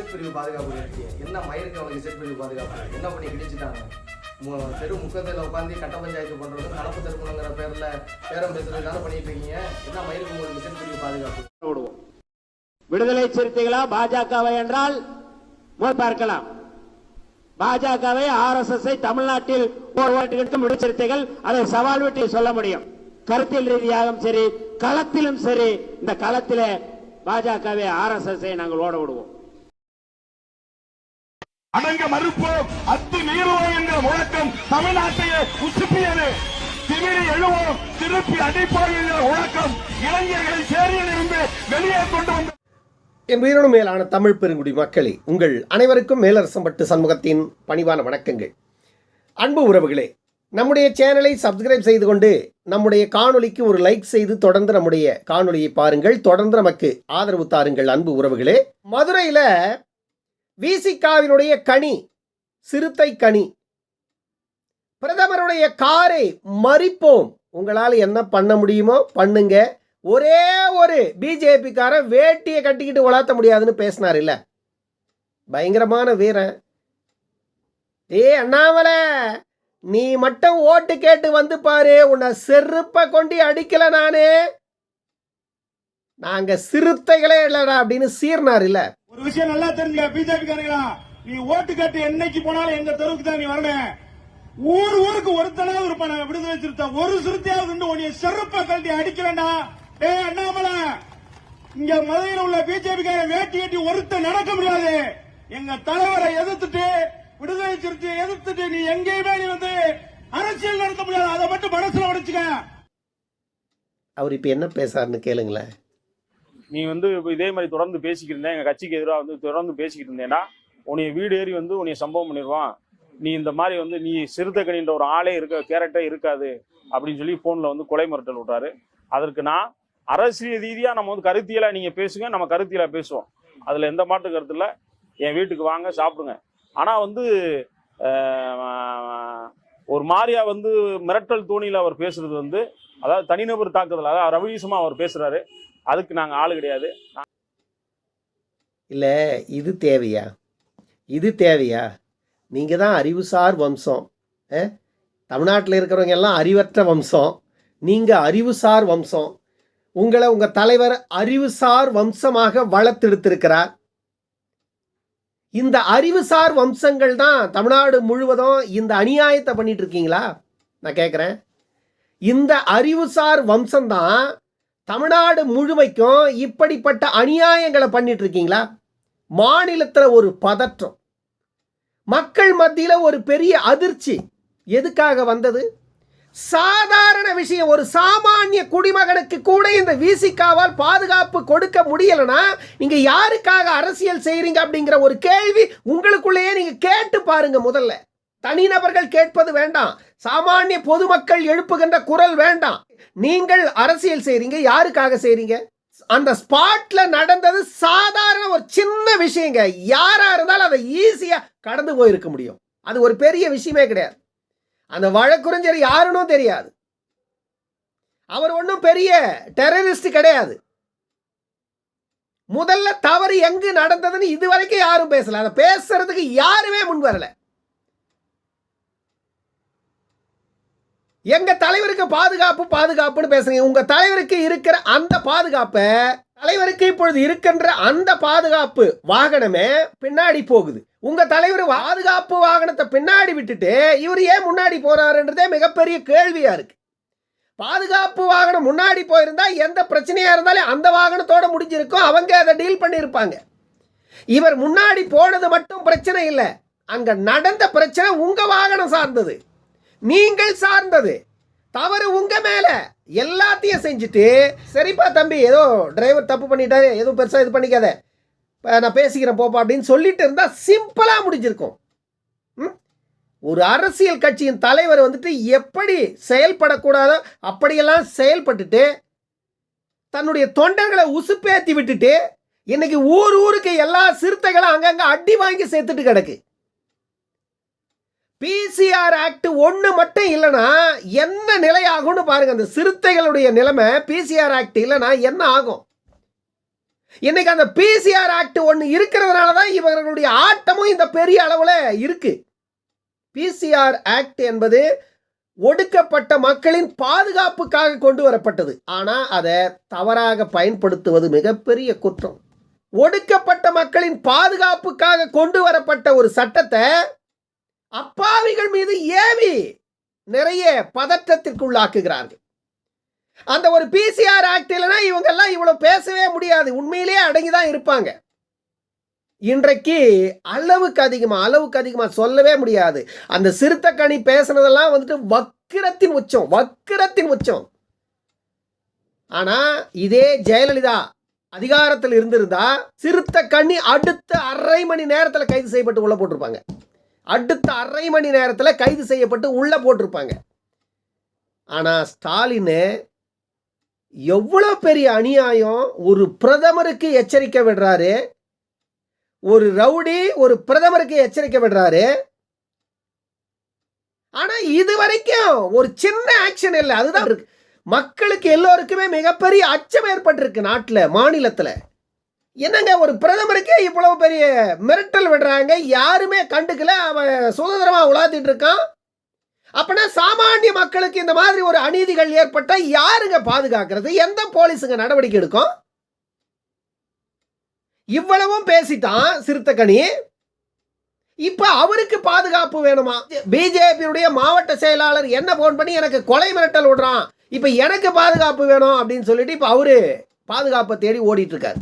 Z பிரிவு பாதுகாப்பு இருக்கு என்ன மயிருக்கு அவங்க இசட் பிரிவு பாதுகாப்பு என்ன பண்ணி கிழிச்சிட்டாங்க? தெரு முக்கத்தில் உட்காந்து கட்ட பஞ்சாயத்து பண்ணுறதும் கலப்பு திருமணங்கிற பேரில் பேரம் பேசுறதுக்கான பண்ணிட்டு இருக்கீங்க என்ன மயிருக்கு உங்களுக்கு இசட் பிரிவு பாதுகாப்பு? விடுவோம். விடுதலை சிறுத்தைகளா பாஜகவை என்றால் பார்க்கலாம். பாஜகவை ஆர் எஸ் எஸ் தமிழ்நாட்டில் போராட்டம் விடுதலை சிறுத்தைகள் அதை சவால் விட்டு சொல்ல முடியும். கருத்தியல் ரீதியாகவும் சரி களத்திலும் சரி இந்த களத்திலே பாஜகவை ஆர் எஸ் எஸ் நாங்கள் ஓட விடுவோம். அடங்க மறுப்போம். அத்து மீறுவோம் என்கிற முழக்கம் தமிழ்நாட்டையே உசுப்பியது. திமிரி எழுவோம். திருப்பி அடிப்போம் என்கிற முழக்கம் இளைஞர்களை சேரியில் இருந்து வெளியே கொண்டு வந்த என் உயிரோடு மேலான தமிழ் பெருங்குடி மக்களே உங்கள் அனைவருக்கும் மேலரசம்பட்டு சண்முகத்தின் பணிவான வணக்கங்கள். அன்பு உறவுகளே நம்முடைய சேனலை சப்ஸ்கிரைப் செய்து கொண்டு நம்முடைய காணொலிக்கு ஒரு லைக் செய்து தொடர்ந்து நம்முடைய காணொலியை பாருங்கள். தொடர்ந்து நமக்கு ஆதரவு தாருங்கள் அன்பு உறவுகளே. மதுரையில் விசிகாவினுடைய கனி சிறுத்தை கனி. பிரதமருடைய காரை மறிப்போம். உங்களால் என்ன பண்ண முடியுமோ பண்ணுங்க. ஒரே ஒரு பிஜேபிக்காரன் வேட்டியை கட்டிக்கிட்டு வளர்த்த முடியாதுன்னு பேசினார் இல்ல? பயங்கரமான வீரன் ஏ அண்ணாமலை நீ மட்டும் ஓட்டு கேட்டு வந்து பாரு. உன்னை செருப்பை கொண்டு அடிக்கல நானே. நாங்க சிறுத்தைகளே இல்லடா அப்படின்னு சீர்னார் இல்லை? ஒரு விஷயம் நல்லா தெரிஞ்சுக்க பிஜேபி காரங்களா நீ ஓட்டு கட்டு என்னைக்கு போனாலும் எங்க தெருவுக்கு தான் நீ வரணும் ஊர் ஊருக்கு ஒருத்தனாவது இருப்பான் நாங்க விடுதலை சிறுத்தை ஒரு சிறுத்தையாவது இருந்து உன்னைய செருப்ப கழட்டி அடிக்கலண்டா ஏ அண்ணாமலை இங்க மதுரையில் உள்ள பிஜேபி காரன் வேட்டி கட்டி ஒருத்தன் நடக்க முடியாது. எங்க தலைவரை எதிர்த்துட்டு விடுதலை சிறுத்தையை எதிர்த்துட்டு நீ எங்கேயுமே நீ வந்து அரசியல் நடத்த முடியாது. அதை மட்டும் மனசுல உடைச்சுக்க. அவர் இப்ப என்ன பேசாருன்னு கேளுங்களேன். நீ வந்து இப்போ இதே மாதிரி தொடர்ந்து பேசிக்கிட்டு இருந்தேன். எங்க கட்சிக்கு எதிராக வந்து தொடர்ந்து பேசிக்கிட்டு இருந்தேன்னா உன்னைய வீடு ஏறி வந்து உன்னைய சம்பவம் பண்ணிடுவான். நீ இந்த மாதிரி வந்து நீ சிறுத்தைக்கணின்ற ஒரு ஆளே இருக்க கேரக்டரே இருக்காது அப்படின்னு சொல்லி போன்ல வந்து கொலை மிரட்டல் விட்டாரு அதற்கு நான் அரசியல் ரீதியா நம்ம வந்து கருத்தியலா நீங்க பேசுங்க நம்ம கருத்தியலா பேசுவோம். அதுல எந்த மாட்டு கருத்து இல்ல. என் வீட்டுக்கு வாங்க சாப்பிடுங்க. ஆனா வந்து ஒரு மாதிரியா வந்து மிரட்டல் தோணியில அவர் பேசுறது வந்து அதாவது தனிநபர் தாக்குதல் அதாவது ரவிசமா அவர் பேசுறாரு. அதுக்கு நாங்கள் ஆளு கிடையாது. இல்லை இது தேவையா? இது தேவையா? நீங்கள் தான் அறிவுசார் வம்சம். தமிழ்நாட்டில் இருக்கிறவங்க எல்லாம் அறிவற்ற வம்சம். நீங்கள் அறிவுசார் வம்சம். உங்களை உங்கள் தலைவர் அறிவுசார் வம்சமாக வளர்த்தெடுத்திருக்கிறார் இந்த அறிவுசார் வம்சங்கள் தான் தமிழ்நாடு முழுவதும் இந்த அநியாயத்தை பண்ணிட்டு இருக்கீங்களா? நான் கேட்குறேன் இந்த அறிவுசார் வம்சம்தான் தமிழ்நாடு முழுமைக்கும் இப்படிப்பட்ட அநியாயங்களை பண்ணிட்டு இருக்கீங்களா மாநிலத்தில் ஒரு பதற்றம். மக்கள் மத்தியில் ஒரு பெரிய அதிர்ச்சி. எதுக்காக வந்தது? சாதாரண விஷயம் ஒரு சாமானிய குடிமகனுக்கு கூட இந்த விசிகாவால் பாதுகாப்பு கொடுக்க முடியலனா நீங்க யாருக்காக அரசியல் செய்றீங்க அப்படிங்கிற ஒரு கேள்வி உங்களுக்குள்ளேயே நீங்க கேட்டு பாருங்க முதல்ல. தனிநபர்கள் கேட்பது வேண்டாம். சாமானிய பொதுமக்கள் எழுப்புகின்ற குரல் வேண்டாம். நீங்கள் அரசியல் செய்றீங்க யாருக்காக செய்றீங்க? அந்த ஸ்பாட்ல நடந்தது சாதாரண ஒரு சின்ன விஷயங்க. யாரா இருந்தாலும் அதை ஈஸியா கடந்து போயிருக்க முடியும். அது ஒரு பெரிய விஷயமே கிடையாது. அந்த வழக்குறிஞர் யாருன்னு தெரியாது. அவர் ஒன்றும் பெரிய டெரரிஸ்ட் கிடையாது. முதல்ல தவறு எங்கு நடந்ததுன்னு இதுவரைக்கும் யாரும் பேசல. அதை பேசுறதுக்கு யாருமே முன் வரல. எங்க தலைவருக்கு பாதுகாப்பு பாதுகாப்புன்னு பேசுறீங்க. உங்க தலைவருக்கு இருக்கிற அந்த பாதுகாப்பை தலைவருக்கு இப்பொழுது இருக்கின்ற அந்த பாதுகாப்பு வாகனமே பின்னாடி போகுது. உங்க தலைவர் பாதுகாப்பு வாகனத்தை பின்னாடி விட்டுட்டு இவர் ஏன் முன்னாடி போறாருன்றதே மிகப்பெரிய கேள்வியா இருக்கு. பாதுகாப்பு வாகனம் முன்னாடி போயிருந்தா எந்த பிரச்சனையா இருந்தாலும் அந்த வாகனத்தோட முடிஞ்சிருக்கும் அவங்க அதை டீல் பண்ணியிருப்பாங்க இவர் முன்னாடி போனது மட்டும் பிரச்சனை இல்லை. அங்க நடந்த பிரச்சனை உங்க வாகனம் சார்ந்தது. நீங்கள் சார்ந்தது. தவறு உங்க மேல. எல்லாத்தையும் செஞ்சுட்டு சரிப்பா தம்பி ஏதோ டிரைவர் தப்பு பண்ணிட்டாரு எதுவும் பெருசாக இது பண்ணிக்காத. நான் பேசிக்கிறேன் போப்பா அப்படின்னு சொல்லிட்டு இருந்தால் சிம்பிளாக முடிஞ்சிருக்கும். ம்? ஒரு அரசியல் கட்சியின் தலைவர் வந்துட்டு எப்படி செயல்படக்கூடாதோ அப்படியெல்லாம் செயல்பட்டுட்டு தன்னுடைய தொண்டர்களை உசுப்பேத்தி விட்டுட்டு இன்னைக்கு ஊர் ஊருக்கு எல்லா சிறுத்தைகளும் அங்கங்கே அடி வாங்கி சேர்த்துட்டு கிடக்கு. பிசிஆர் ஆக்ட் ஒன்று மட்டும் இல்லைன்னா என்ன நிலை ஆகும்னு பாருங்க. அந்த சிறுத்தைகளுடைய நிலைமை பிசிஆர் ஆக்ட் இல்லைன்னா என்ன ஆகும்? இன்னைக்கு அந்த பிசிஆர் ஆக்ட் ஒன்று இருக்கிறதுனால தான் இவர்களுடைய ஆட்டமும் இந்த பெரிய அளவில் இருக்கு. பிசிஆர் ஆக்ட் என்பது ஒடுக்கப்பட்ட மக்களின் பாதுகாப்புக்காக கொண்டு வரப்பட்டது. ஆனால் அதை தவறாக பயன்படுத்துவது மிகப்பெரிய குற்றம். ஒடுக்கப்பட்ட மக்களின் பாதுகாப்புக்காக கொண்டு வரப்பட்ட ஒரு சட்டத்தை அப்பாவிகள் மீது ஏவி நிறைய பதற்றத்திற்குள்ளாக்குகிறார்கள். அந்த ஒரு பிசிஆர் ஆக்ட் இல்லைன்னா இவங்கெல்லாம் இவ்வளவு பேசவே முடியாது. உண்மையிலேயே அடங்கி தான் இருப்பாங்க. இன்றைக்கு அளவுக்கு அதிகமாக அளவுக்கு அதிகமாக சொல்லவே முடியாது. அந்த சிறுத்தைக்கணி பேசுனதெல்லாம் வந்துட்டு வக்கிரத்தின் உச்சம் வக்கிரத்தின் உச்சம். ஆனால் இதே ஜெயலலிதா அதிகாரத்தில் இருந்திருந்தா சிறுத்தைக்கண்ணி அடுத்த அரை மணி நேரத்தில் கைது செய்யப்பட்டு உள்ள போட்டிருப்பாங்க. அடுத்த அரை மணி நேரத்தில் கைது செய்யப்பட்டு உள்ளே போட்டிருப்பாங்க. ஆனால் ஸ்டாலின் எவ்வளோ பெரிய அநியாயம் ஒரு பிரதமருக்கு எச்சரிக்கை விடுறாரு ஒரு ரவுடி ஒரு பிரதமருக்கு எச்சரிக்கை விடுறாரு. ஆனால் இது வரைக்கும் ஒரு சின்ன ஆக்ஷன் இல்லை அதுதான் இருக்கு. மக்களுக்கு எல்லோருக்குமே மிகப்பெரிய அச்சம் ஏற்பட்டிருக்கு நாட்டில் மாநிலத்தில். என்னங்க ஒரு பிரதமருக்கே இவ்வளவு பெரிய மிரட்டல் விடுறாங்க? யாருமே கண்டுக்கல அவன் சுதந்திரமா உலாத்திட்டு இருக்கான். அப்படின்னா சாமானிய மக்களுக்கு இந்த மாதிரி ஒரு அநீதிகள் ஏற்பட்டால் யாருங்க பாதுகாக்கிறது? எந்த போலீஸுங்க நடவடிக்கை எடுக்கும்? இவ்வளவும் பேசிட்டான் சிறுத்தக்கணி இப்ப அவருக்கு பாதுகாப்பு வேணுமா? பிஜேபியுடைய மாவட்ட செயலாளர் என்ன போன் பண்ணி எனக்கு கொலை மிரட்டல் விடுறான். இப்ப எனக்கு பாதுகாப்பு வேணும் அப்படின்னு சொல்லிட்டு இப்ப அவரு பாதுகாப்பை தேடி ஓடிட்டு இருக்காரு.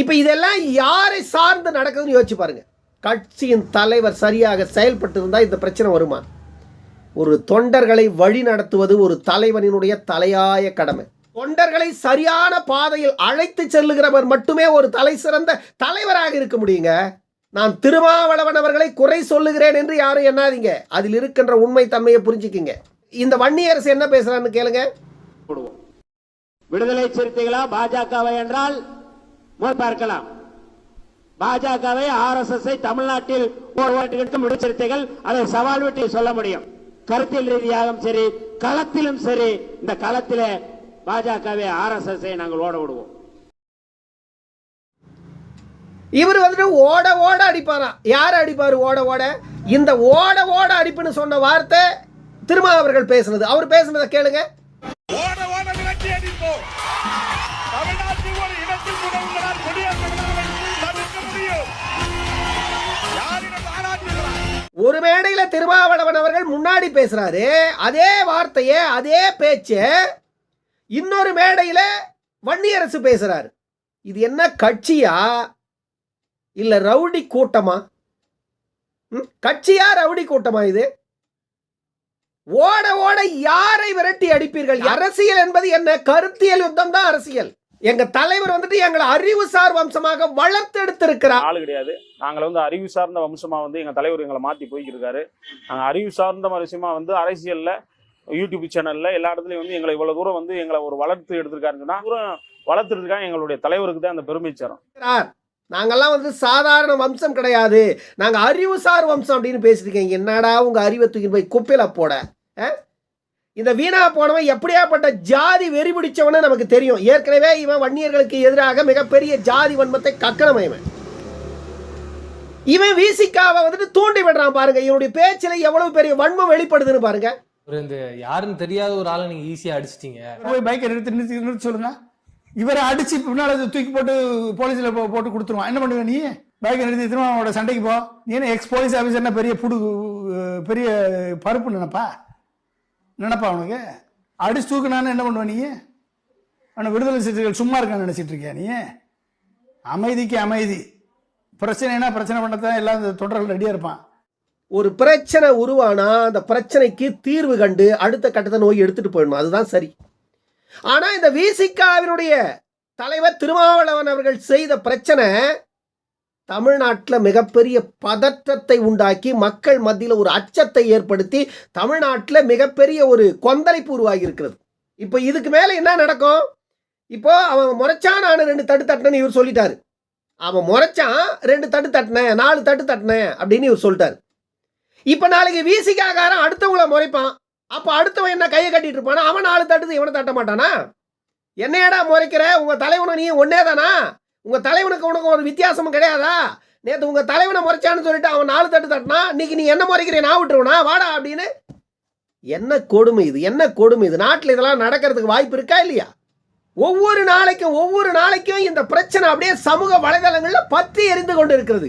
இப்போ இதெல்லாம் யாரை சார்ந்து நடக்குதுன்னு யோசிச்சு பாருங்கள் கட்சியின் தலைவர் சரியாக செயல்பட்டு இருந்தால் இந்த பிரச்சனை வருமா? ஒரு தொண்டர்களை வழி நடத்துவது ஒரு தலைவனினுடைய தலையாய கடமை. தொண்டர்களை சரியான பாதையில் அழைத்து செல்லுகிறவர் மட்டுமே ஒரு தலை சிறந்த தலைவராக இருக்க முடியுங்க. நான் திருமாவளவன் அவர்களை குறை சொல்லுகிறேன் என்று யாரும் எண்ணாதீங்க. அதில் இருக்கின்ற உண்மை தன்மையை புரிஞ்சுக்கிங்க. இந்த வன்னியரசு என்ன பேசுறான்னு கேளுங்க. விடுதலை சிறுத்தைகளா பாஜகவை என்றால் பார்க்கலாம் பாஜகவை ஆர்எஸ்எஸ் தமிழ்நாட்டில் ஒரு ஓட்டுகளுக்கும் விடுதலை சிறுத்தைகள் அதை சவால் விட்டு சொல்ல முடியும். கருத்தியல் ரீதியாகவும் சரி களத்திலும் சரி இந்த களத்திலே பாஜகவை ஆர்எஸ்எஸ் நாங்கள் ஓட விடுவோம். இவர் வந்துட்டு ஓட ஓட அடிப்பாராம். யார் அடிப்பாரு ஓட ஓட? இந்த ஓட ஓட அடிப்புன்னு சொன்ன வார்த்தை திருமா அவர்கள் பேசுனது. அவர் பேசுனதை கேளுங்க. ஒரு மேடையில திருமாவளவன் அவர்கள் முன்னாடி பேசுறாரு அதே வார்த்தையை அதே பேச்ச இன்னொரு மேடையில வன்னியரசு பேசுறாரு. இது என்ன கட்சியா? இல்ல ரவுடி கூட்டமா? கட்சியா ரவுடி கூட்டமா இது? ஓட ஓட யாரை விரட்டி அடிப்பீர்கள்? அரசியல் என்பது என்ன? கருத்தியல் யுத்தம் தான் அரசியல். எங்க தலைவர் வந்துட்டு எங்களை அறிவுசார் வம்சமாக வளர்த்தெடுத்திருக்கிறார். ஆளு கிடையாது. நாங்கள் வந்து அறிவு சார்ந்த வம்சமாக வந்து எங்கள் தலைவர் எங்களை மாற்றி போய்க்கிருக்காரு. நாங்கள் அறிவு சார்ந்த விஷயமா வந்து அரசியலில் யூடியூப் சேனலில் எல்லா இடத்துலையும் வந்து எங்களை இவ்வளோ தூரம் வந்து எங்களை ஒரு வளர்த்து எடுத்திருக்காருன்னா தூரம் வளர்த்துருக்காங்க எங்களுடைய தலைவருக்கு தான் அந்த பெருமை சேரும். நாங்கள்லாம் நாங்கெல்லாம் வந்து சாதாரண வம்சம் கிடையாது. நாங்கள் அறிவுசார் வம்சம் அப்படின்னு பேசிருக்கீங்க என்னடா உங்கள் அறிவை தூக்கி போய் குப்பையில் போட? ஆ? இந்த வீணா போனவன் எப்படியாப்பட்ட ஜாதி வெறி பிடிச்சவனே நமக்கு தெரியும். ஏற்கனவே இவன் வன்னியர்களுக்கு எதிராக மிகப்பெரிய ஜாதி வன்மத்தை கக்கணம் இவன் இவன் விசிகாவை வந்துட்டு தூண்டி விடுறான் பாருங்க. இவனுடைய பேச்சில் எவ்வளவு பெரிய வன்மம் வெளிப்படுதுன்னு பாருங்க. ஒரு இந்த யாருன்னு தெரியாத ஒரு ஆளை நீங்க ஈஸியா அடிச்சிட்டீங்க. போய் பைக்கை நிறுத்தி நிறுத்தி நிறுத்தி சொல்லுங்க இவரை அடிச்சு பின்னால தூக்கி போட்டு போலீஸ்ல போ- போட்டு கொடுத்துருவான். என்ன பண்ணுவ நீ? பைக்கை நிறுத்தி திரும்ப அவனோட சண்டைக்கு போ. நீ என்ன எக்ஸ் போலீஸ் ஆஃபீஸர் என்ன பெரிய புடு பெரிய பருப்பு நினைப்பா? நினைப்பா அவனுக்கு அடிச்சு தூக்குனான்னு என்ன பண்ணுவ நீ? அவனை விடுதலை சிறுத்தைகள் சும்மா இருக்கான்னு நினைச்சிட்டு இருக்கியா நீ? அமைதிக்கு அமைதி. பிரச்சனைனா பிரச்சனை பண்ணத்தான் எல்லாம் இந்த தொடர்கள் ரெடியாக இருப்பான். ஒரு பிரச்சனை உருவானா அந்த பிரச்சனைக்கு தீர்வு கண்டு அடுத்த கட்டத்தை நோய் எடுத்துட்டு போயிடணும். அதுதான் சரி. ஆனா இந்த விசிகாவினுடைய தலைவர் திருமாவளவன் அவர்கள் செய்த பிரச்சனை தமிழ்நாட்டில் மிகப்பெரிய பதற்றத்தை உண்டாக்கி மக்கள் மத்தியில் ஒரு அச்சத்தை ஏற்படுத்தி தமிழ்நாட்டில் மிகப்பெரிய ஒரு கொந்தளிப்பு உருவாகி இருக்கிறது இப்போ இதுக்கு மேலே என்ன நடக்கும்? இப்போ அவன் முறைச்சான் நான் ரெண்டு தட்டு தட்டுன்னு இவர் சொல்லிட்டாரு. அவன் முறைச்சான் ரெண்டு தட்டு தட்டினேன் நாலு தட்டு தட்டினேன் அப்படின்னு இவர் சொல்லிட்டாரு. இப்போ நாளைக்கு வீசிக்காகாரன் அடுத்தவங்கள முறைப்பான். அப்போ அடுத்தவன் என்ன கையை கட்டிட்டு இருப்பானா? அவன் நாலு தட்டுது இவனை தட்ட மாட்டானா? என்னையடா முறைக்கிற? உங்கள் தலைவனை நீ ஒன்னே தானா உங்கள் தலைவனுக்கு உனக்கு ஒரு வித்தியாசமும் கிடையாதா? நேற்று உங்கள் தலைவனை முறைச்சான்னு சொல்லிட்டு அவன் நாலு தட்டு தட்டினா இன்னைக்கு நீ என்ன முறைக்கிற நான் விட்டுருவனா? வாடா அப்படின்னு. என்ன கொடுமை இது? என்ன கொடுமை இது? நாட்டில் இதெல்லாம் நடக்கிறதுக்கு வாய்ப்பு இருக்கா இல்லையா? ஒவ்வொரு நாளைக்கும் ஒவ்வொரு நாளைக்கும் இந்த பிரச்சனை அப்படியே சமூக வலைதளங்களில் பற்றி எரிந்து கொண்டு இருக்கிறது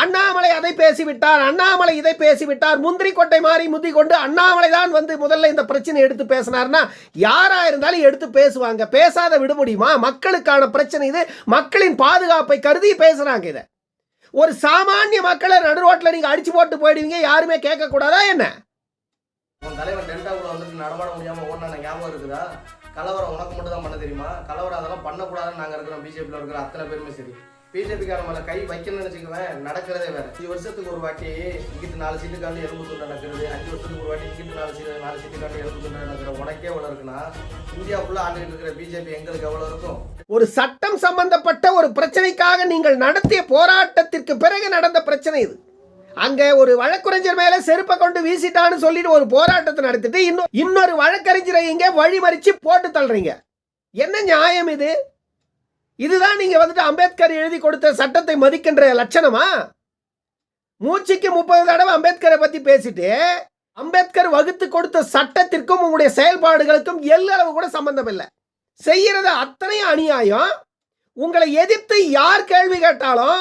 அண்ணாமலை அதை பேசிவிட்டார் அண்ணாமலை இதை பேசிவிட்டார். முந்திரி கொட்டை மாறி முந்தி கொண்டு அண்ணாமலை தான் வந்து முதல்ல இந்த பிரச்சனை எடுத்து பேசினார்னா யாரா இருந்தாலும் எடுத்து பேசுவாங்க. பேசாத விட முடியுமா? மக்களுக்கான பிரச்சனை இது. மக்களின் பாதுகாப்பை கருதி பேசுறாங்க இதை. ஒரு சாமானிய மக்களை நடு ரோட்டில் நீங்க அடிச்சு போட்டு போயிடுவீங்க யாருமே கேட்கக்கூடாதா என்ன? உன் தலைவன் கூட வந்துட்டு நடமாட முடியாம ஓடின ஞாபகம் இருக்குதா? கலவரம் உனக்கு மட்டும் தான் பண்ண தெரியுமா? கலவரம் அதெல்லாம் பண்ணக்கூடாதுன்னு நாங்க இருக்கிறோம் பிஜேபியில் இருக்கிற அத்தனை பேருமே சரி. பிஜேபிக்கார மேல கை வைக்கணும்னு வச்சுக்குவேன் நடக்கிறதே வேற. அஞ்சு வருஷத்துக்கு ஒரு வாட்டி இங்கிட்டு நாலு சீட்டுக்காண்டு எலும்பு துண்டை நடக்கிறது அஞ்சு வருஷத்துக்கு ஒரு வாட்டி இங்கிட்டு நாலு சீட்டு நாலு சீட்டுக்காண்டு எலும்பு துண்டை நடக்கிற உனக்கே எவ்வளவு இருக்குன்னா இந்தியா ஃபுல்லா ஆண்டுகிட்டு இருக்கிற பிஜேபி எங்களுக்கு எவ்வளவு இருக்கும்? ஒரு சட்டம் சம்பந்தப்பட்ட ஒரு பிரச்சனைக்காக நீங்கள் நடத்திய போராட்டத்திற்கு பிறகு நடந்த பிரச்சனை இது. அங்கே ஒரு வழக்குரைஞர் மேலே செருப்பை கொண்டு வீசிட்டான்னு சொல்லிட்டு ஒரு போராட்டத்தை நடத்திட்டு இன்னும் இன்னொரு வழக்கறிஞரை இங்கே வழிமறிச்சு போட்டு தள்ளுறீங்க. என்ன நியாயம் இது? இதுதான் நீங்கள் வந்துட்டு அம்பேத்கர் எழுதி கொடுத்த சட்டத்தை மதிக்கின்ற லட்சணமா? மூச்சுக்கு முப்பது தடவை அம்பேத்கரை பற்றி பேசிட்டு அம்பேத்கர் வகுத்து கொடுத்த சட்டத்திற்கும் உங்களுடைய செயல்பாடுகளுக்கும் எல்லளவு கூட சம்பந்தம் இல்லை செய்கிறது அத்தனை அநியாயம். உங்களை எதிர்த்து யார் கேள்வி கேட்டாலும்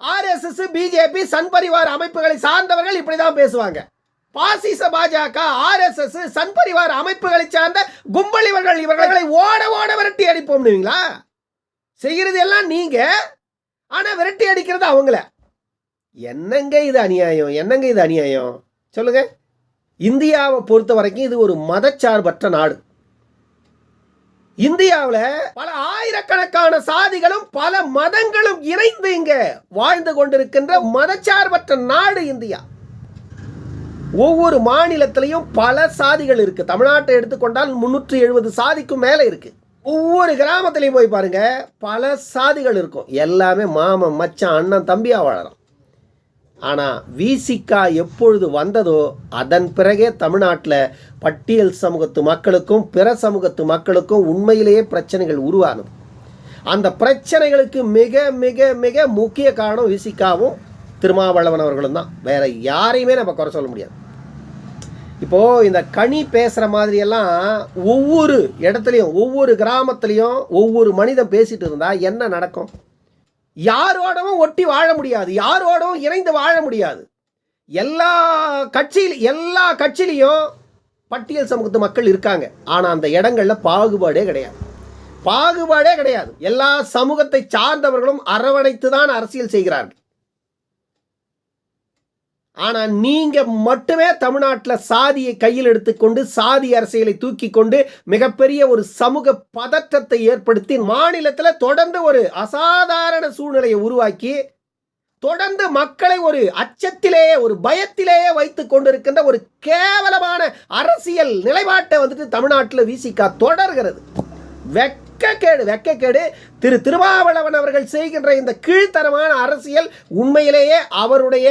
ஆர்எஸ்எஸ் பிஜேபி சன் பரிவார் அமைப்புகளை சார்ந்தவர்கள் இப்படிதான் பேசுவாங்க. பாசிச பாஜக ஆர்எஸ்எஸ் சன் பரிவார் அமைப்புகளை சார்ந்த கும்பல் இவர்கள் இவர்களை ஓட ஓட விரட்டி அடிப்போம் செய்கிறது எல்லாம் நீங்க ஆனா விரட்டி அடிக்கிறது அவங்கள. என்னங்க இது அநியாயம்? என்னங்க இது அநியாயம்? சொல்லுங்க. இந்தியாவை பொறுத்த வரைக்கும் இது ஒரு மதச்சார்பற்ற நாடு. இந்தியாவில் பல ஆயிரக்கணக்கான சாதிகளும் பல மதங்களும் இணைந்து இங்க வாழ்ந்து கொண்டிருக்கின்ற மதச்சார்பற்ற நாடு இந்தியா. ஒவ்வொரு மாநிலத்திலையும் பல சாதிகள் இருக்கு. தமிழ்நாட்டை எடுத்துக்கொண்டால் முன்னூற்றி எழுபது சாதிக்கும் மேலே இருக்கு. ஒவ்வொரு கிராமத்திலையும் போய் பாருங்க பல சாதிகள் இருக்கும். எல்லாமே மாமன் மச்சான் அண்ணன் தம்பியா வாழறோம். ஆனால் விசிகா எப்பொழுது வந்ததோ அதன் பிறகே தமிழ்நாட்டில் பட்டியல் சமூகத்து மக்களுக்கும் பிற சமூகத்து மக்களுக்கும் உண்மையிலேயே பிரச்சனைகள் உருவானது. அந்த பிரச்சனைகளுக்கு மிக மிக மிக முக்கிய காரணம் விசிகாவும் திருமாவளவன் அவர்களும் தான். வேறு யாரையுமே நம்ம குறை சொல்ல முடியாது. இப்போது இந்த கனி பேசுகிற மாதிரியெல்லாம் ஒவ்வொரு இடத்துலையும் ஒவ்வொரு கிராமத்துலேயும் ஒவ்வொரு மனிதன் பேசிகிட்டு இருந்தால் என்ன நடக்கும்? யாரோடவும் ஒட்டி வாழ முடியாது யாரோடவும் இணைந்து வாழ முடியாது. எல்லா கட்சியில் எல்லா கட்சியிலையும் பட்டியல் சமூகத்து மக்கள் இருக்காங்க. ஆனால் அந்த இடங்களில் பாகுபாடே கிடையாது. பாகுபாடே கிடையாது. எல்லா சமூகத்தை சார்ந்தவர்களும் அரவணைத்து தான் அரசியல் செய்கிறார்கள். ஆனால் நீங்கள் மட்டுமே தமிழ்நாட்டில் சாதியை கையில் எடுத்துக்கொண்டு சாதி அரசியலை தூக்கி கொண்டு மிகப்பெரிய ஒரு சமூக பதற்றத்தை ஏற்படுத்தி மாநிலத்தில் தொடர்ந்து ஒரு அசாதாரண சூழ்நிலையை உருவாக்கி தொடர்ந்து மக்களை ஒரு அச்சத்திலேயே ஒரு பயத்திலேயே வைத்து கொண்டிருக்கின்ற ஒரு கேவலமான அரசியல் நிலைப்பாட்டை வந்துட்டு தமிழ்நாட்டில் வீசிக்கா தொடர்கிறது. வெக்கக்கேடு வெக்கக்கேடு திரு திருமாவளவன் அவர்கள் செய்கின்ற இந்த கீழ்த்தரமான அரசியல் உண்மையிலேயே அவருடைய